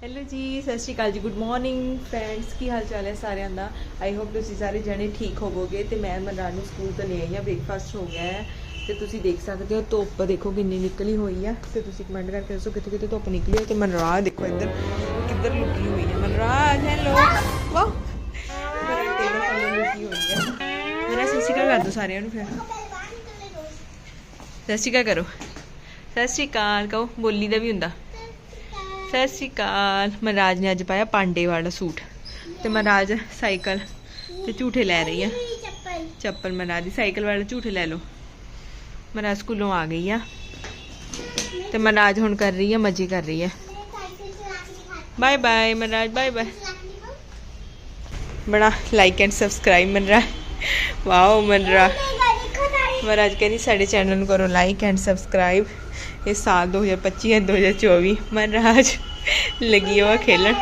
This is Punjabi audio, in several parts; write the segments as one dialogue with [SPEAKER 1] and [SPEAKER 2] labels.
[SPEAKER 1] ਹੈਲੋ ਜੀ, Sat Sri Akal ji good morning friends ਕੀ ਹਾਲ ਚਾਲ ਹੈ ਸਾਰਿਆਂ ਦਾ? ਆਈ ਹੋਪ ਤੁਸੀਂ ਸਾਰੇ ਜਣੇ ਠੀਕ ਹੋਵੋਗੇ ਤੇ ਮੈਂ ਮਨਰਾਜ ਨੂੰ ਸਕੂਲ ਤੋਂ ਲੈ ਆਈ ਹਾਂ ਬ੍ਰੇਕਫਾਸਟ ਹੋ ਗਿਆ ਹੈ। ਤੇ ਤੁਸੀਂ ਦੇਖ ਸਕਦੇ ਹੋ, ਧੁੱਪ ਦੇਖੋ ਕਿੰਨੀ ਨਿਕਲੀ ਹੋਈ ਆ। ਤੇ ਤੁਸੀਂ ਕਮੈਂਟ ਕਰਕੇ ਦੱਸੋ ਕਿੱਥੇ ਕਿੱਥੇ ਧੁੱਪ ਨਿਕਲੀ ਹੈ ਤੇ ਮਨਰਾਜ ਦੇਖੋ ਇੱਧਰ ਕਿੱਧਰ ਲੁਕੀ ਹੋਈ ਹੈ ਮਨਰਾਜ ਹੈਲੋ ਵਾਹ। ਮੇਰਾ ਟੇਬਲ ਥੱਲੇ ਲੁਕੀ ਹੋਈ ਹੈ ਮੇਰਾ ਸਤਿ ਸ਼੍ਰੀ ਅਕਾਲ ਕਰ ਦਿਓ ਸਾਰਿਆਂ ਨੂੰ ਫਿਰ। ਸਤਿ ਸ਼੍ਰੀ ਅਕਾਲ ਕਰੋ। ਸਤਿ ਸ਼੍ਰੀ ਅਕਾਲ, ਕਹੋ, ਬੋਲੀ ਦਾ ਵੀ ਹੁੰਦਾ। ਸਤਿ ਸ਼੍ਰੀ ਅਕਾਲ। ਮਹਾਰਾਜ ਨੇ ਅੱਜ ਪਾਇਆ ਪਾਂਡੇ ਵਾਲਾ ਸੂਟ। ਤੇ ਮਹਾਰਾਜ ਸਾਈਕਲ ਤੇ ਝੂਠੇ ਲੈ ਰਹੀ ਆ। ਚੱਪਲ ਮਹਾਰਾਜ ਦੀ, ਸਾਈਕਲ ਵਾਲਾ ਝੂਠੇ ਲੈ ਲਓ। ਮਹਾਰਾਜ ਸਕੂਲੋਂ ਆ ਗਈ ਆ। ਤੇ ਮਹਾਰਾਜ ਹੁਣ ਕਰ ਰਹੀ ਆ ਮਜ਼ੇ ਕਰ ਰਹੀ ਆ। ਬਾਏ ਬਾਏ ਮਹਾਰਾਜ ਬਾਏ ਬਾਏ ਬੜਾ ਲਾਈਕ ਐਂਡ ਸਬਸਕ੍ਰਾਈਬ ਮਨਰਾ ਵਾਓ ਮਨਰਾ ਮਹਾਰਾਜ ਕਹਿੰਦੀ ਸਾਡੇ ਚੈਨਲ ਨੂੰ ਕਰੋ ਲਾਈਕ ਐਂਡ ਸਬਸਕ੍ਰਾਈਬ ਇਹ ਸਾਲ 2025 ਹੈ 2024 ਮਨਰਾਜ ਲੱਗੀ ਹੋਆ ਖੇਲਣ।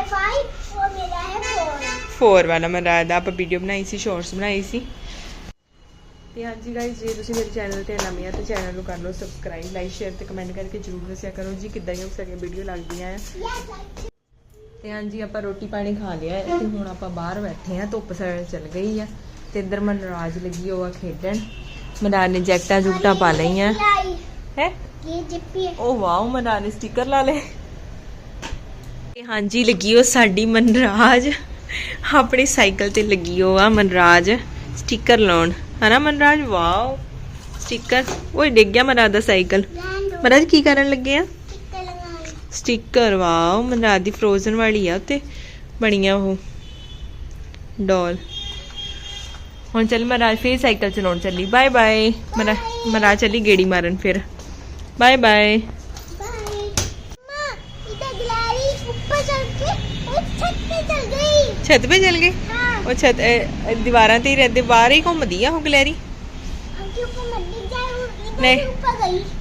[SPEAKER 1] 4 ਵਾਲਾ ਮਨਰਾਜ ਦਾ। ਆਪਾਂ ਵੀਡੀਓ ਬਣਾਈ ਸੀ ਸ਼ਾਰਟਸ ਬਣਾਈ ਸੀ। ਤੇ ਹਾਂਜੀ ਗਾਇਸ ਜੇ ਤੁਸੀਂ ਮੇਰੇ ਚੈਨਲ ਤੇ ਨਵੇਂ ਆ, ਤਾਂ ਚੈਨਲ ਨੂੰ ਕਰ ਲਓ ਸਬਸਕ੍ਰਾਈਬ ਲਾਈਕ ਸ਼ੇਅਰ ਤੇ ਕਮੈਂਟ ਕਰਕੇ ਜਰੂਰ ਦੱਸਿਆ ਕਰੋ ਜੀ, ਕਿੱਦਾਂ ਦੀਆਂ ਸਾਡੀਆਂ ਵੀਡੀਓ ਲੱਗਦੀਆਂ ਆ। ਤੇ ਹਾਂਜੀ, ਆਪਾਂ ਰੋਟੀ ਪਾਣੀ ਖਾ ਲਿਆ ਹੈ ਤੇ ਹੁਣ ਆਪਾਂ ਬਾਹਰ ਬੈਠੇ ਆ ਧੁੱਪ ਸਾਈਡ ਚੱਲ ਗਈ ਆ। ਤੇ ਇੱਧਰ ਮਨਰਾਜ ਲੱਗੀ ਹੋਆ ਖੇਡਣ। ਮਨਰਾਜ ਨੇ ਜੈਕਟਾਂ ਜੁਕਟਾਂ ਪਾ ਲਈਆਂ। ਤੇ ਹਾਂਜੀ ਲੱਗੀ ਉਹ ਸਾਡੀ ਮਨਰਾਜ। ਆਪਣੀ ਸਾਈਕਲ ਤੇ ਲੱਗੀ ਉਹ ਆ ਮਨਰਾਜ ਸਟicker ਲਾਉਣ। ਹਨਾ ਮਨਰਾਜ? ਵਾਓ ਸਟicker ਓਏ ਡਿੱਗ ਗਿਆ ਮਨਰਾਜ ਦਾ ਸਾਈਕਲ। ਮਨਰਾਜ ਕੀ ਕਰਨ ਲੱਗੇ ਆ? ਸਟicker ਵਾਓ ਮਨਰਾਜ ਦੀ ਫਰੋਜ਼ਨ ਵਾਲੀ ਆ ਉੱਤੇ। ਬਣੀਆਂ ਉਹ। ਡਾਲ ਹੁਣ ਚੱਲ ਮਨਰਾਜ ਫੇਰ ਸਾਈਕਲ ਚਲਾਉਣ ਚੱਲੀ। ਬਾਏ ਬਾਏ ਮਨਰਾਜ ਚੱਲੀ ਗੇੜੀ ਮਾਰਨ ਫਿਰ। ਬਾਏ ਬਾਏ ਛੱਤ 'ਤੇ ਚੱਲ ਗਏ ਉਹ ਛੱਤ ਦੀਵਾਰਾਂ ਤੇ ਹੀ ਰਹਿੰਦੇ ਬਾਹਰ ਹੀ ਘੁੰਮਦੀ ਆ ਉਹ ਗਲੈਰੀ ਨਹੀਂ।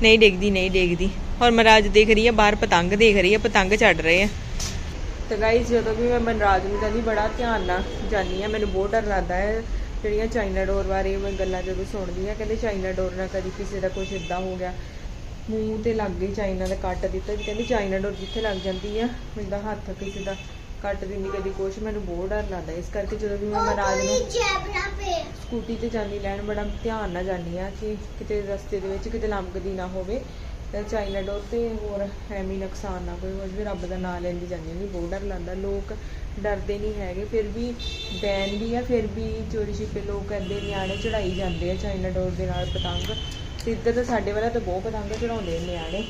[SPEAKER 1] ਨਹੀਂ ਡਿੱਗਦੀ ਨਹੀਂ ਡਿੱਗਦੀ ਹੋਰ ਮਹਾਰਾਜ ਦੇਖ ਰਹੀ ਹੈ ਬਾਹਰ ਪਤੰਗ ਦੇਖ ਰਹੀ ਹੈ ਪਤੰਗ ਚੜ ਰਹੇ ਆ ਤੇ ਗਾਈਸ ਜਦੋਂ ਵੀ ਮੈਂ ਮਨਰਾਜ ਨੂੰ ਕਹਿੰਦੀ ਬੜਾ ਧਿਆਨ ਨਾਲ ਜਾਨੀ ਆ ਮੈਨੂੰ ਬਹੁਤ ਡਰ ਲੱਗਦਾ ਹੈ ਜਿਹੜੀਆਂ ਚਾਈਨਾ ਡੋਰ ਬਾਰੇ ਮੈਂ ਗੱਲਾਂ ਜਦੋਂ ਸੁਣਦੀ ਆ ਕਹਿੰਦੇ ਚਾਈਨਾ ਡੋਰ ਨਾਲ ਕਦੀ ਕਿਸੇ ਦਾ ਕੁਝ ਇਦਾਂ ਹੋ ਗਿਆ। ਮੂੰਹ ਤੇ ਲੱਗ ਗਈ ਚਾਈਨਾ ਦਾ ਕੱਟ ਦਿੱਤਾ। ਵੀ ਕਹਿੰਦੀ ਚਾਈਨਾ ਡੋਰ ਜਿੱਥੇ ਲੱਗ ਜਾਂਦੀ ਆ ਮੇਰਾ ਹੱਥ ਕਿਸੇ ਦਾ ਕੱਟ ਦਿੰਦੀ ਕਦੀ ਕੁਛ ਮੈਨੂੰ ਬਹੁਤ ਡਰ ਲੱਗਦਾ। ਇਸ ਕਰਕੇ ਜਦੋਂ ਵੀ ਮੈਂ ਮਹਾਰਾਜ ਨੂੰ ਸਕੂਟੀ ਤੇ ਜਾਂਦੀ ਲੈਣ ਬੜਾ ਧਿਆਨ ਨਾਲ ਜਾਂਦੀ ਆ ਕਿ ਕਿਤੇ ਰਸਤੇ ਦੇ ਵਿੱਚ ਕਿਤੇ ਲੰਘਦੀ ਨਾ ਹੋਵੇ। ਤੇ ਚਾਈਨਾ ਡੋਰ ਤੇ ਹੋਰ ਐਵੇਂ ਨੁਕਸਾਨ ਨਾ ਕੋਈ ਹੋ ਜਾਵੇ ਰੱਬ ਦਾ ਨਾਮ ਲੈਂਦੀ ਜਾਂਦੀ ਨਹੀਂ ਬਹੁਤ ਡਰ ਲੱਗਦਾ। ਲੋਕ ਡਰਦੇ ਨਹੀਂ ਹੈਗੇ ਫਿਰ ਵੀ ਬੈਨ ਵੀ ਆ ਫਿਰ ਵੀ ਚੋਰੀ ਛਿਪੇ ਲੋਕ ਕਹਿੰਦੇ ਨਿਆਣੇ ਚੜਾਈ ਜਾਂਦੇ ਆ ਚਾਈਨਾ ਡੋਰ ਦੇ ਨਾਲ ਪਤੰਗ। ਇੱਧਰ ਤਾਂ ਸਾਡੇ ਵਾਲਾ ਤਾਂ ਬਹੁਤ ਪਤੰਗ ਚੜਾਉਂਦੇ ਨੇ ਨਿਆਣੇ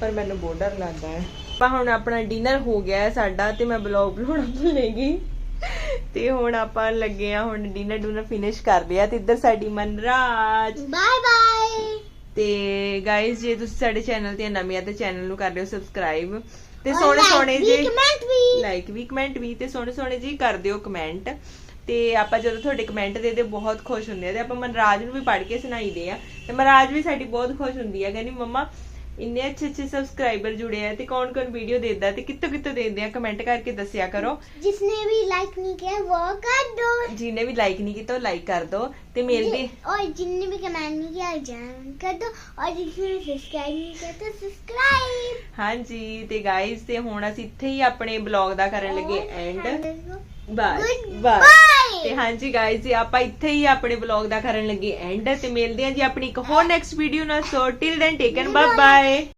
[SPEAKER 1] ਪਰ ਮੈਨੂੰ ਬਹੁਤ ਡਰ ਲੱਗਦਾ ਹੈ। ਆਪਾਂ ਹੁਣ ਆਪਣਾ ਡਿਨਰ ਹੋ ਗਿਆ ਹੈ ਸਾਡਾ ਤੇ ਮੈਂ ਬਲੌਗ ਬਣਾਉਣਾ ਭੁੱਲ ਗਈ ਤੇ ਹੁਣ ਆਪਾਂ ਲੱਗੇ ਆ ਹੁਣ ਡਿਨਰ ਡੂਨਰ ਫਿਨਿਸ਼ ਕਰ ਲਿਆ ਤੇ ਇੱਧਰ ਸਾਡੀ ਮਨਰਾਜ।
[SPEAKER 2] ਬਾਏ ਬਾਏ
[SPEAKER 1] ਤੇ ਗਾਇਜ਼ ਜੇ ਤੁਸੀਂ ਸਾਡੇ ਚੈਨਲ ਤੇ ਨਵੇਂ ਆ ਤੇ ਚੈਨਲ ਨੂੰ ਕਰ ਲਿਓ ਸਬਸਕ੍ਰਾਈਬ ਤੇ ਸੋਹਣੇ ਸੋਹਣੇ ਜੇ
[SPEAKER 2] ਕਮੈਂਟ ਵੀ।
[SPEAKER 1] ਲਾਈਕ ਵੀ ਕਮੈਂਟ ਵੀ। ਤੇ ਸੋਹਣੇ ਸੋਹਣੇ ਜੀ ਕਰ ਦਿਓ ਕਮੈਂਟ ਤੇ ਆਪਾਂ ਜਦੋਂ ਤੁਹਾਡੇ ਕਮੈਂਟ ਦੇ ਦੇ ਬਹੁਤ ਖੁਸ਼ ਹੁੰਦੇ ਆ ਤੇ ਆਪਾਂ ਮਨਰਾਜ ਨੂੰ ਵੀ ਪੜ੍ਹ ਕੇ ਸੁਣਾਈਦੇ ਆ। ਤੇ ਮਨਰਾਜ ਵੀ ਸਾਡੀ ਬਹੁਤ ਖੁਸ਼ ਹੁੰਦੀ ਆ ਕਹਿੰਦੀ ਮੰਮਾ ਇੰਨੇ ਅੱਛੇ ਅੱਛੇ ਸਬਸਕ੍ਰਾਈਬਰ ਜੁੜੇ ਆ ਤੇ ਕੌਣ ਕੌਣ ਵੀਡੀਓ ਦੇਦਾ ਤੇ ਕਿੱਥੋਂ ਕਿੱਥੋਂ ਦੇਦੇ ਆ ਕਮੈਂਟ ਕਰਕੇ ਦੱਸਿਆ ਕਰੋ
[SPEAKER 2] जिसने भी लाइक नहीं किया वो कर दो
[SPEAKER 1] ਜਿਹਨੇ ਵੀ ਲਾਈਕ नहीं ਕੀਤਾ ਉਹ ਲਾਈਕ ਕਰ ਦਿਓ ਤੇ ਮਿਲਦੇ
[SPEAKER 2] और जिनने भी कमेंट नहीं किया जरूर कर दो और जिसने सब्सक्राइब नहीं किया तो सब्सक्राइब
[SPEAKER 1] ਹਾਂਜੀ ਤੇ ਗਾਇਜ਼ ਤੇ ਹੁਣ ਅਸੀਂ ਇੱਥੇ ਹੀ ਆਪਣੇ ਬਲੌਗ ਦਾ ਕਰਨ ਲੱਗੇ ਐਂਡ ਬਸ ਬਸ
[SPEAKER 2] Goodbye.
[SPEAKER 1] ਤੇ ਹਾਂਜੀ ਗਾਇਜ਼ ਜੀ, ਆਪਾਂ ਇੱਥੇ ਹੀ ਆਪਣੇ ਬਲੌਗ ਦਾ ਕਰਨ ਲੱਗੇ ਐਂਡ ਤੇ ਮਿਲਦੇ ਹਾਂ ਜੀ ਆਪਣੀ ਇੱਕ ਹੋਰ ਨੈਕਸਟ ਵੀਡੀਓ ਨਾਲ. So till then taken bye bye